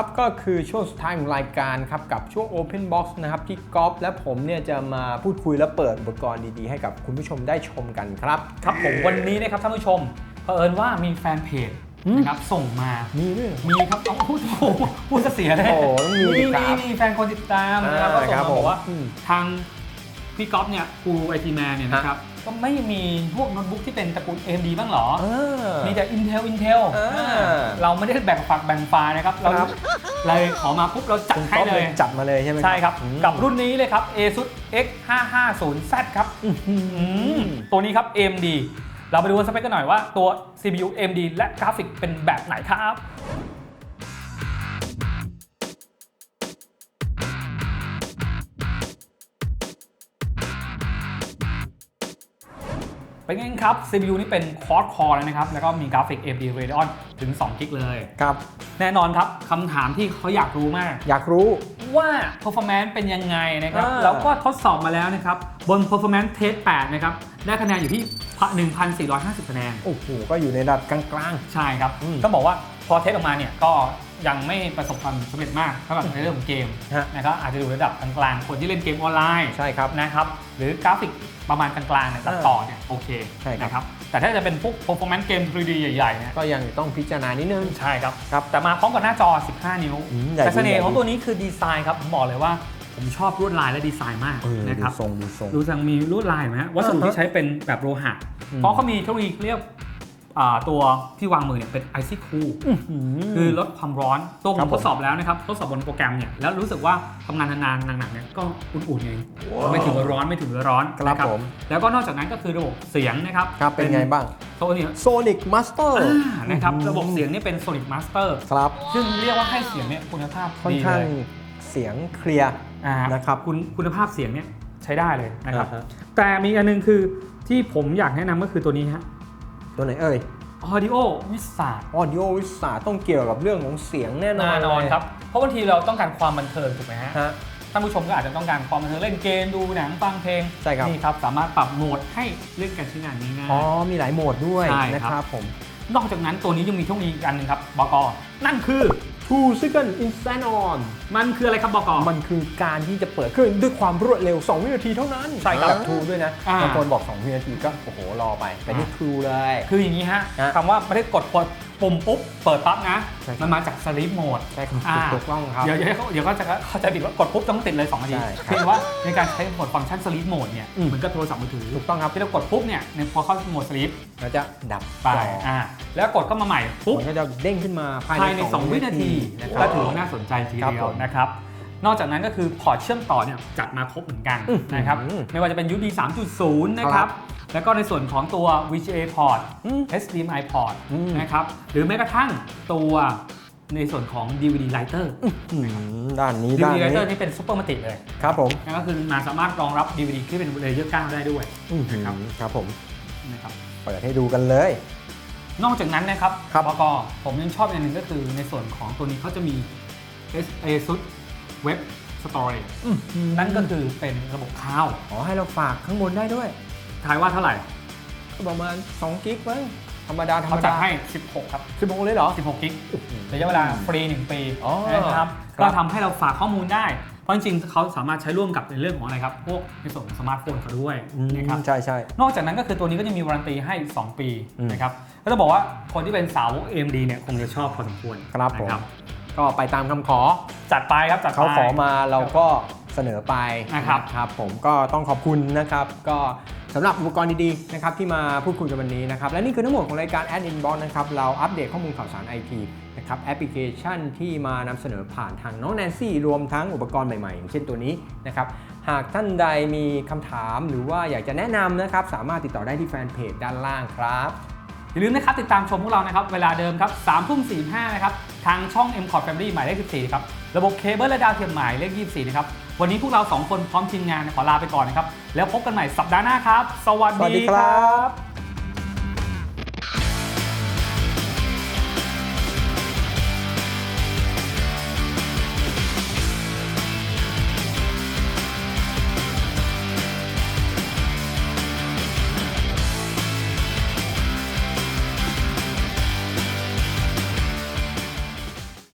ครับก็คือช่วงสุดท้ายของรายการครับกับช่วง Open Box นะครับที่ก๊อฟและผมเนี่ยจะมาพูดคุยและเปิดอุปกรณ์ดีๆ ให้กับคุณผู้ชมได้ชมกันครับ ครับผมวันนี้นะครับท่านผู้ชมเผอิญว่ามีแฟนเพจนะครับส่งมามีด้วยเหรอ มีครับต้องพูดโอ้โหพูดจะเสียเลยโอ้โหต้องมีดิครับมีแฟนคนติดตามนะครับอ่าก็ส่งครับมาบอกว่าผมอืม ทาง พี่ก๊อฟเนี่ยครูไอทีแมนเนี่ยนะครับ ก็ไม่มีพวกโน้ตบุ๊กที่เป็นตระกูล AMD บ้างเหรอ เออ มีแต่ Intel Intel อ่าอ่าเราไม่ได้แบ่งฝักแบ่งฝ่ายนะครับ เราครับเลยขอมาปุ๊บเราจัดคุณให้ก๊อฟเลเลยย จัดมาเลยใช่ไหมใช่ครับ อืม กับรุ่นนี้เลยครับ ASUS X550Z ครับอื้อหืออืมตัวนี้ครับ AMD เราไปดูสเปคกันหน่อยว่าตัว CPU AMD และกราฟิกเป็นแบบไหนครับ เป็นไงครับ CPU นี่เป็น Quad Core เลยนะครับ แล้วก็มีกราฟิก AMD Radeon ถึง2กิกเลยครับ แน่นอนครับคำถามที่เขาอยากรู้มาก อยากรู้ว่า performance เป็นยังไงนะครับอ่าแล้วก็ทดสอบมาแล้วนะครับ บน performance test 8 นะครับ ได้คะแนนอยู่ที่ 1,450 คะแนน โอ้โห ก็อยู่ในระดับกลางใช่ครับอืมต้องบอกว่า พอเทสออกมาเนี่ยก็ยังไม่ประสบความสำเร็จมากเท่ากับในเรื่องของเกมฮะ นะครับอาจจะอยู่ระดับกลางๆคนที่เล่นเกมออนไลน์ๆใช่ครับ นะครับหรือกราฟิกประมาณกลางๆเนี่ยตัดต่อเนี่ยโอเคใช่ครับ นะครับแต่ถ้าจะเป็นพวก performance เกม 3D ใหญ่ๆเนี่ยก็ยังต้องพิจารณานิดนึง ใช่ครับ ครับ แต่มาพร้อมกับหน้าจอ 15 นิ้วอืมใหญ่แต่เสน่ดีใหญ่ห์ของดีตัวนี้คือดีไซน์ครับผมบอกเลยว่าผมชอบลวดลายและดีไซน์มากเออนะดูครับทรงดูทรง ดูจังมีลวดลายเห็นไหมฮะวัสดุอ่าฮะที่ใช้เป็นแบบโลหะ อืมเพราะเขามีเทคโนโลยีเรียกอ่า ตัวที่วางมือเนี่ยเป็นไอซิคูคือลดความร้อน ตัวผครัมบผมทดสอบแล้วนะครับ ทดสอบบนโปรแกรมเนี่ย แล้วรู้สึกว่าทำงานนานๆหนักๆเนี่ยก็อุ่นๆเองไม่ถึงกับร้อนไม่ถึงกับร้อนครับนะผมแล้วก็นอกจากนั้นก็คือระบบเสียงนะครับครับเป็นไงบ้างตัวนี้ Sonic Master อ่านะครับระบบเสียงนี่เป็น Sonic Master ครับซึ่งเรียกว่าให้เสียงเนี่ยคุณภาพค่อนดีข้างเลยเสียงเคลียร์อ่านะครับคุณคุณภาพเสียงเนี่ยใช้ได้เลยนะครับอ่าฮะแต่มีอันนึงคือที่ผมอยากแนะนำก็คือตัวนี้ฮะตัวไหนเอ่ย Audio Wizard Audio v i s a ต้องเกี่ยวกับเรื่องของเสียงแน่นอนแน่นอนเลยครับ เพราะบางทีเราต้องการความบันเทิงถูกไหมฮะฮะท่านผู้ชมก็อาจจะต้องการความบันเทิงเล่นเกมดูหนังฟังเพลงใช่ครับนี่ครับ สามารถปรับโหมดให้เล่นการใช้งานง่ายอ๋อมีหลายโหมดด้วยใช่นะครับครับผมๆนอกจากนั้นตัวนี้ยังมีเทคโนโลยีอีกอันหนึงครับบกนั่นคือ Two Second Instant On มันคืออะไรครับบกมันคือการที่จะเปิดเครื่องด้วยความรวดเร็ว 2 วินาทีเท่านั้นใช่ครับแบบ True ด้วยนะอ่าบางคนบอก 2 วินาทีก็ โอ้โห รอไป แต่นี่ True เลย คืออย่างนี้ฮะฮะคำว่าไม่ได้กดกด ปุ่มปุ๊บเปิดปั๊บนะใช่ครับ มันมาจากสลีปโหมด ใช่ครับอ่า ถูกต้องครับ เดี๋ยวเดี๋ยวเขาเดี๋ยวก็จะเข้าใจผิดว่ากดปุ๊บต้องติดเลย2นาทีใช่ครับเพียงแต่ว่าในการใช้โหมดฟังก์ชันสลีปโหมดเนี่ยอืม เหมือนกับโทรศัพท์มือถือถูกต้องครับที่เรากดปุ๊บเนี่ยในพอเข้าโหมดสลีปแล้วจะดับไปจออ่าแล้วกดเข้ามาใหม่ปุ๊บ มันก็จะเด้งขึ้นมาภายภายในใน2วินาทีนะคก็รับถือว่าน่าสนใจทีครับเดียผวมนะครับ นอกจากนั้นก็คือพอร์ตเชื่อมต่อเนี่ยจัดมาครบเหมือนกันอื้อหือนะครับไม่ว่าจะเป็น USB 3.0 นะคครัรับบแล้วก็ในส่วนของตัว VGA port อืม HDMI port อืมนะครับหรือแม้กระทั่งตัวในส่วนของ DVD writer อืมด้านนี้ด้าน DVD นี้ writer นี่เป็นซุปเปอร์มัติเลย ครับผมนั่นก็คือมาสามารถรองรับ DVD ที่เป็นเลเยอร์9ได้ด้วยอื้อหือนะครับครับผมนะครับเปิดให้ดูกันเลย นอกจากนั้นนะครับครับบกผมยังชอบอย่างหนึ่งก็คือในส่วนของตัวนี้เขาจะมี ASUS Web Storage นั่นก็คือเป็นระบบคลาวด์อ๋อให้เราฝากข้างบนได้ด้วยทายว่าเท่าไหร่ก็ประมาณ2กิกมั้งธรรมดาธรรเขามจัดดาให้ 16 ครับสิบโมงเลยเหรอ 16กิกระยะเวลาฟรี 1 ปีอ๋อนะครับครับ ก็ทำให้เราฝากข้อมูลได้ เพราะจริงๆเขาสามารถใช้ร่วมกับในเรื่องของอะไรครับ พวกในส่วนของสมาร์ทโฟนเขาด้วยอืมนะครับ ใช่ใช่ นอกจากนั้นก็คือตัวนี้ก็จะมีวารันตีให้ 2 ปีอืมนะครับก็จะบอกว่าคนที่เป็นสาว AMD เนี่ยคงจะชอบพอสมควรครับผมนะ ก็ไปตามคำขอ จัดไปครับจัดไป เขาขอมาเราก็เสนอไปนะครับ ครับ ผมก็ต้องขอบคุณนะครับ ก็สำหรับอุปกรณ์ดีๆนะครับที่มาพูดคุยกันวันนี้นะครับ และนี่คือทั้งหมดของรายการ Ad Inbox นะครับ เราอัปเดตข้อมูลข่าวสารไอทีนะครับแอปพลิเคชันที่มานำเสนอผ่านทางน้องแนนซี่รวมทั้งอุปกรณ์ใหม่ๆ อย่างเช่นตัวนี้นะครับ หากท่านใดมีคำถามหรือว่าอยากจะแนะนำนะครับ สามารถติดต่อได้ที่แฟนเพจด้านล่างครับ อย่าลืมนะครับติดตามชมพวกเรานะครับเวลาเดิมครับสามทุ่มสี่ห้านะครับทางช่อง m c o t Family หมายเลข14ครับระบบเคเบิลและดาวเทียมหมายเลข24นะครับวันนี้พวกเรา 2 คนพร้อมทีมงานขอลาไปก่อนนะครับแล้วพบกันใหม่สัปดาห์หน้าครับ สวัสดีครับ